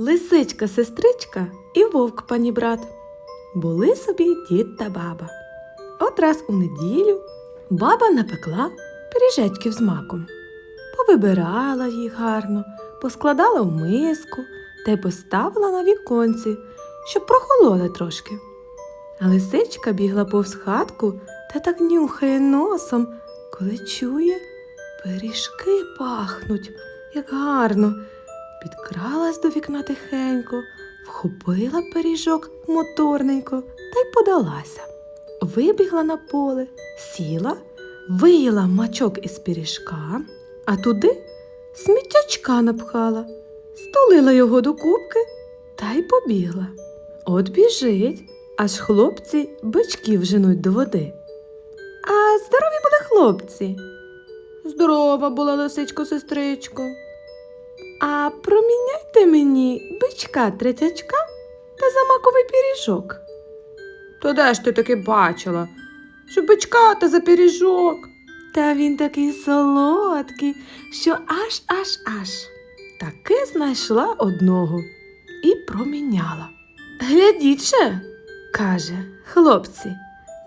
Лисичка, сестричка і вовк панібрат. Були собі дід та баба. От раз у неділю баба напекла пиріжечків з маком. Повибирала їх гарно, поскладала в миску та й поставила на віконці, щоб прохололи трошки. А лисичка бігла повз хатку та так нюхає носом, коли чує, пиріжки пахнуть, як гарно. Підкралась до вікна тихенько, вхопила пиріжок моторненько та й подалася. Вибігла на поле, сіла, виїла мачок із пиріжка, а туди сміттячка напхала, стулила його до кубки та й побігла. От біжить, аж хлопці бичків женуть до води. А здорові були хлопці. Здорова була лисичко, сестричко. А проміняйте мені бичка третячка та замаковий пиріжок. То де ж ти таки бачила? Що бичка та за пиріжок? Та він такий солодкий, що аж аж аж. Таки знайшла одного і проміняла. Глядіть же, каже, хлопці,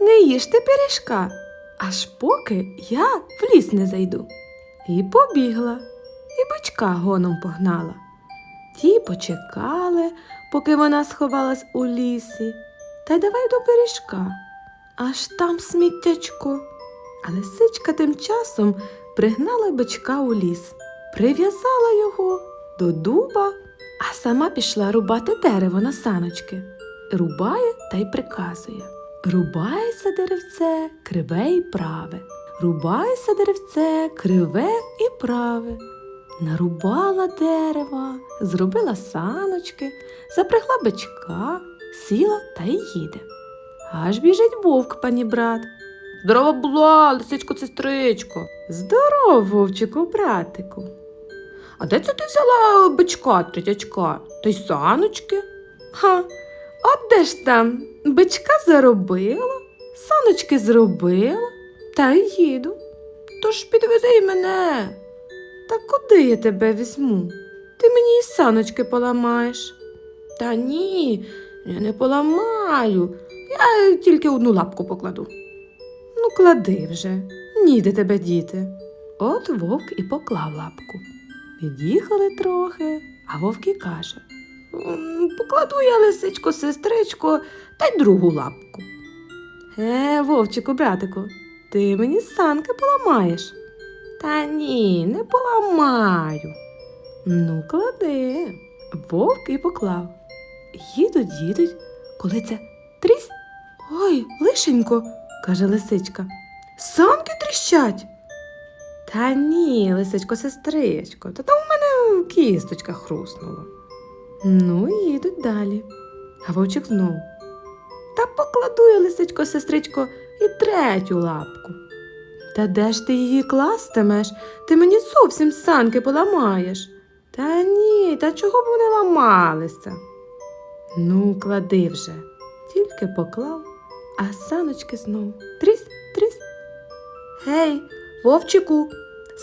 не їжте пиріжка, аж поки я в ліс не зайду. І побігла і бичка гоном погнала. Ті почекали, поки вона сховалась у лісі, та й давай до пиріжка. Аж там сміттячко. А лисичка тим часом пригнала бичка у ліс, прив'язала його до дуба, а сама пішла рубати дерево на саночки. Рубає та й приказує. Рубається деревце, криве і праве. Рубається деревце, криве і праве. Нарубала дерева, зробила саночки, запрягла бичка, сіла та й їде. Аж біжить вовк, пані брат. Здорова була, лисичко, сестричко. Здоров, вовчику, братику. А де це ти взяла бичка третячка та й саночки? Ха, от де ж там бичка заробила, саночки зробила, та й їду. Тож підвези й мене. Та куди я тебе візьму? Ти мені і саночки поламаєш. Та ні, я не поламаю. Я тільки одну лапку покладу. Ну, клади вже, ніде тебе діти. От вовк і поклав лапку. Від'їхали трохи, а вовк і каже: Покладу я лисичко, сестричко, та й другу лапку. Е, вовчику, братику, ти мені санки поламаєш. Та ні, не поламаю. Ну, клади. Вовк і поклав. Їдуть, їдуть, коли це трісь. Ой, лишенько, каже лисичка. Санки тріщать. Та ні, лисичко, сестричко, та там у мене кісточка хруснула. Ну, їдуть далі. А вовчик знову. Та покладу я, лисичко, сестричко, і третю лапку. Та де ж ти її кластимеш? Ти мені зовсім санки поламаєш. Та ні, та чого б вони ламалися? Ну, клади вже, тільки поклав, а саночки знову трісь, трісь. Гей, вовчику,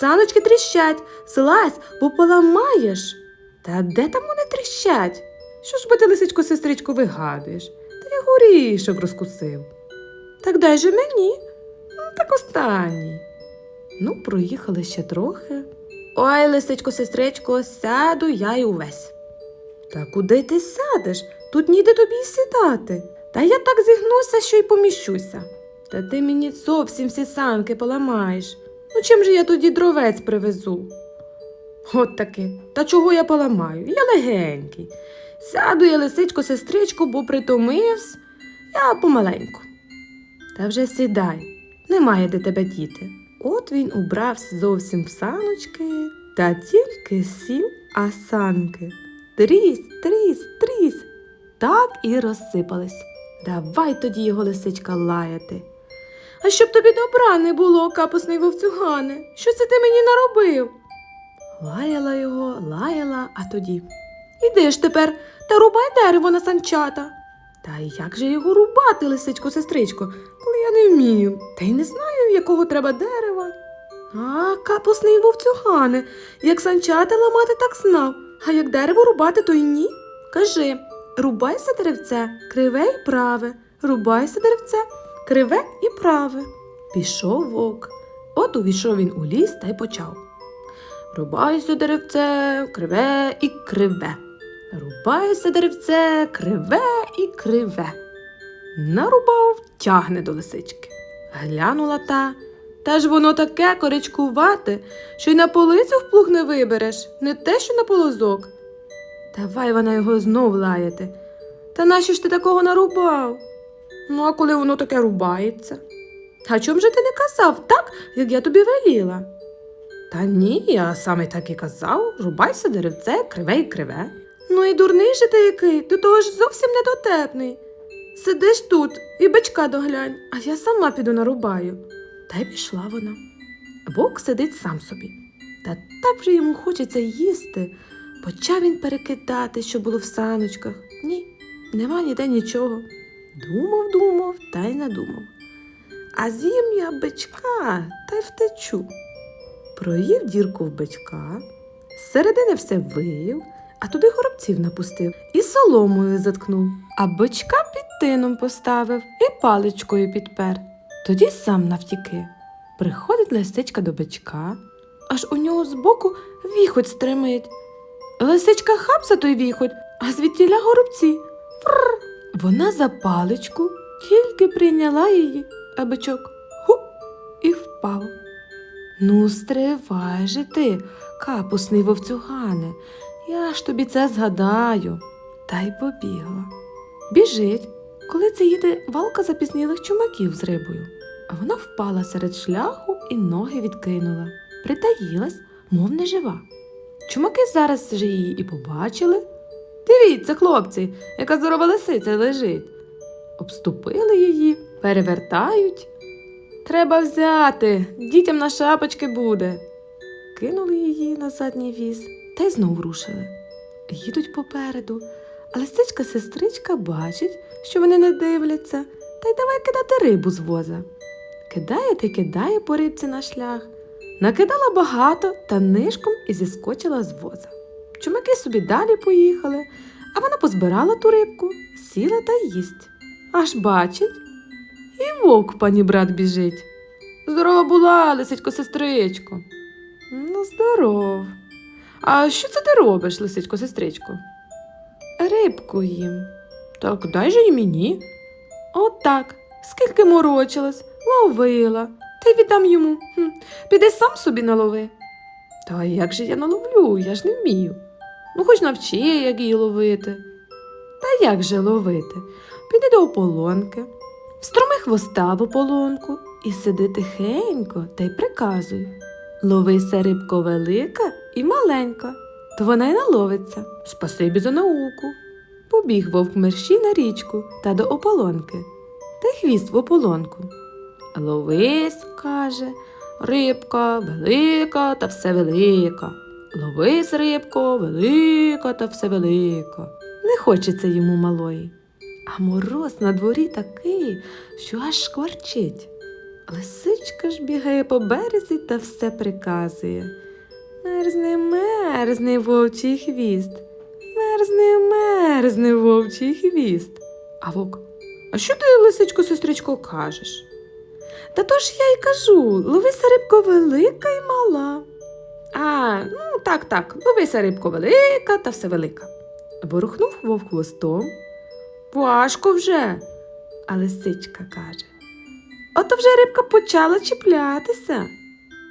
саночки тріщать, злазь, бо поламаєш. Та де там вони тріщать? Що ж би ти, лисичко, сестричко, вигадуєш? Та я горішок розкусив. Так дай же мені. Так останній. Ну, проїхали ще трохи. Ой, лисичко, сестричко, сяду я й увесь. Та куди ти сядеш? Тут ніде тобі й сідати. Та я так зігнуся, що й поміщуся. Та ти мені зовсім всі санки поламаєш. Ну чим же я тоді дровець привезу? От таки. Та чого я поламаю? Я легенький. Сяду я, лисичко, сестричко, бо притомився. Я помаленьку. Та вже сідай, немає де тебе діти. От він убрався зовсім в саночки, та тільки сів, а санки. Трісь, трісь, трісь. Так і розсипались. Давай тоді його лисичка лаяти. А щоб тобі добра не було, капусний вовцюгане, що це ти мені наробив? Лаяла його, лаяла, а тоді. Іди ж тепер та рубай дерево на санчата. Та як же його рубати, лисичко, сестричко, коли я не вмію, та й не знаю, якого треба дерева. А, капусний вовцюгане, як санчата ламати, так знав. А як дерево рубати, то й ні. Кажи, рубайся деревце, криве і праве, рубайся деревце, криве і праве. Пішов вовк. От увійшов він у ліс та й почав. Рубайся деревце, криве і криве. Рубайся деревце, криве і криве. Нарубав, тягне до лисички. Глянула та, та ж воно таке коричкувате, що й на полицю вплуг не вибереш, не те, що на полозок. Давай вона його знов лаяти. Та нащо ж ти такого нарубав? Ну, а коли воно таке рубається? А чом же ти не казав так, як я тобі веліла? Та ні, я саме так і казав, рубайся деревце, криве й криве. Ну і дурний же ти який, до того ж зовсім недотепний. Сидиш тут і бичка доглянь, а я сама піду нарубаю. Та й пішла вона. Вовк сидить сам собі. Та так вже йому хочеться їсти. Почав він перекидати, що було в саночках. Ні, нема ніде нічого. Думав, думав та й надумав. А з'їм я бичка та й втечу. Проїв дірку в бичка, з середини все виїв, а туди горобців напустив і соломою заткнув, а бичка під тином поставив і паличкою підпер. Тоді сам навтіки. Приходить лисичка до бичка, аж у нього збоку віхоть стримить. Лисичка хапса той віхоть, а звідтіля горобці. Фрр. Вона за паличку тільки прийняла її, а бичок хуп і впав. Ну, стривай же ти, капусний вовцюгане, я ж тобі це згадаю. Та й побігла. Біжить, коли це їде валка запізнілих чумаків з рибою. А вона впала серед шляху і ноги відкинула, притаїлась, мов не жива. Чумаки зараз же її і побачили. Дивіться, хлопці, яка здорова лисиця лежить. Обступили її, перевертають. Треба взяти, дітям на шапочки буде. Кинули її на задній віз та й знов рушили. Їдуть попереду, а лисичка сестричка бачить, що вони не дивляться, та й давай кидати рибу з воза. Кидає та й кидає по рибці на шлях. Накидала багато та нишком і зіскочила з воза. Чумаки собі далі поїхали, а вона позбирала ту рибку, сіла та їсть. Аж бачить, і вовк пані брат біжить. Здорова була, лисичко сестричко. Ну, здоров. А що це ти робиш, лисичко сестричко? Рибку їм. Так дай же і мені. Отак. Скільки морочилась, ловила, та й віддам йому. Хм. Піди сам собі налови. Та як же я наловлю? Я ж не вмію. Ну, хоч навчи, як її ловити. Та як же ловити? Піди до ополонки, встроми хвоста в ополонку і сиди тихенько та й приказуй. Ловися рибко велика і маленька, то вона й наловиться. Спасибі за науку. Побіг вовк мерщій на річку та до ополонки, та й хвіст в ополонку. Ловись, каже, рибка велика та все велика. Ловись, рибко, велика та все велика. Не хочеться йому малої. А мороз на дворі такий, що аж шкварчить. Лисичка ж бігає по березі та все приказує. Мерзне, мерзне вовчий хвіст. Мерзне, мерзне вовчий хвіст. А вовк, а що ти, лисичко, сестричко, кажеш? Та то ж я й кажу, ловися рибко велика і мала. А, ну так, так, ловися рибко велика та все велика. Ворухнув вовк хвостом. Важко вже. А лисичка каже. Ото вже рибка почала чіплятися.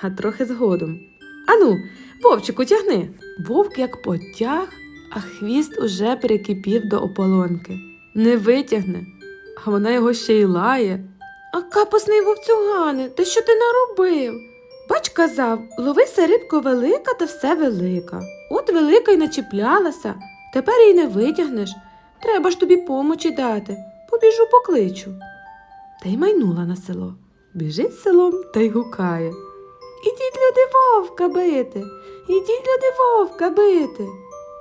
А трохи згодом. Ану, вовчику, тягни. Вовк як потяг, а хвіст уже перекипів до ополонки. Не витягне, а вона його ще й лає. А капосний вовцюгане, ти що ти наробив? Бач казав, ловися рибко велика та все велика. От велика й начіплялася, тепер її не витягнеш. Треба ж тобі помочі дати. Побіжу покличу. Та й майнула на село. Біжить селом та й гукає. Люди, вовка бити, ідіть, люди, вовка бити.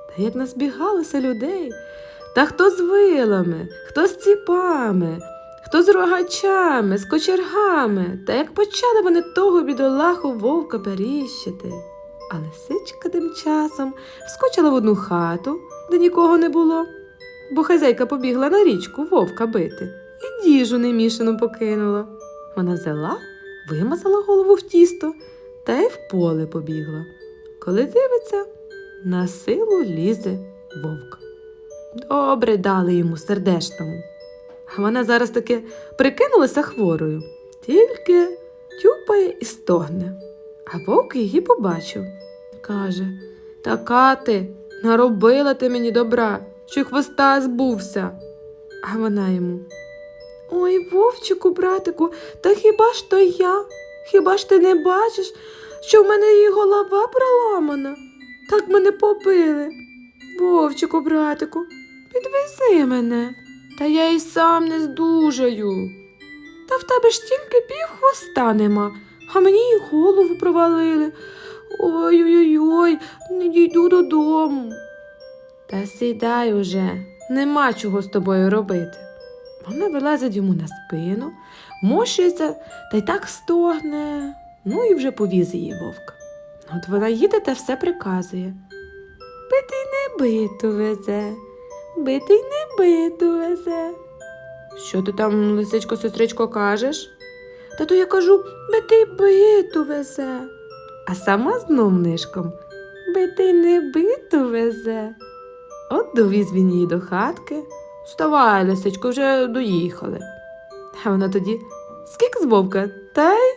Та як назбігалося людей, та хто з вилами, хто з ціпами, хто з рогачами, з кочергами, та як почали вони того бідолаху вовка періщити. А лисичка тим часом вскочила в одну хату, де нікого не було, бо хазяйка побігла на річку вовка бити і діжу немішану покинула. Вона взяла, вимазала голову в тісто та й в поле побігла. Коли дивиться, на силу лізе вовк. Добре дали йому сердешному. А вона зараз таки прикинулася хворою, тільки тюпає і стогне. А вовк її побачив. Каже: Така ти, наробила ти мені добра, що й хвоста збувся. А вона йому. Ой, вовчику, братику, та хіба ж то я? Хіба ж ти не бачиш, що в мене її голова проламана? Так мене побили. Вовчику, братику, підвези мене, та я й сам не здужаю. Та в тебе ж тільки пів хвоста нема, а мені й голову провалили. Ой-ой-ой, не дійду додому. Та сідай уже, нема чого з тобою робити. Вона вилазить йому на спину, мощується та й так стогне. Ну і вже повіз її вовк. От вона їде та все приказує. Битий не биту везе, битий не биту везе. Що ти там, лисичко, сестричко, кажеш? Та то я кажу, битий биту везе. А сама знов нишком битий не биту везе. От довіз він її до хатки. Вставай, лисичко, вже доїхали. А вона тоді скік з вовка, та й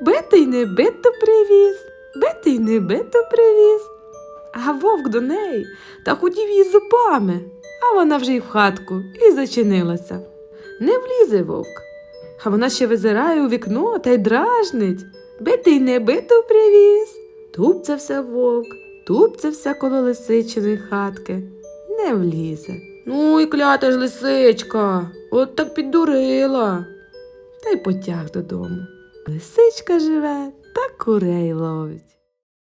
битий не биту привіз, битий не биту привіз. А вовк до неї та хотів її зубами, а вона вже й в хатку і зачинилася. Не влізе вовк. А вона ще визирає у вікно та й дражнить. Битий не биту привіз. Тупцявся вовк, тупцявся коло лисичиної хатки. Не влізе. Ну і клята ж лисичка, от так піддурила. Та й потяг додому. Лисичка живе та курей ловить.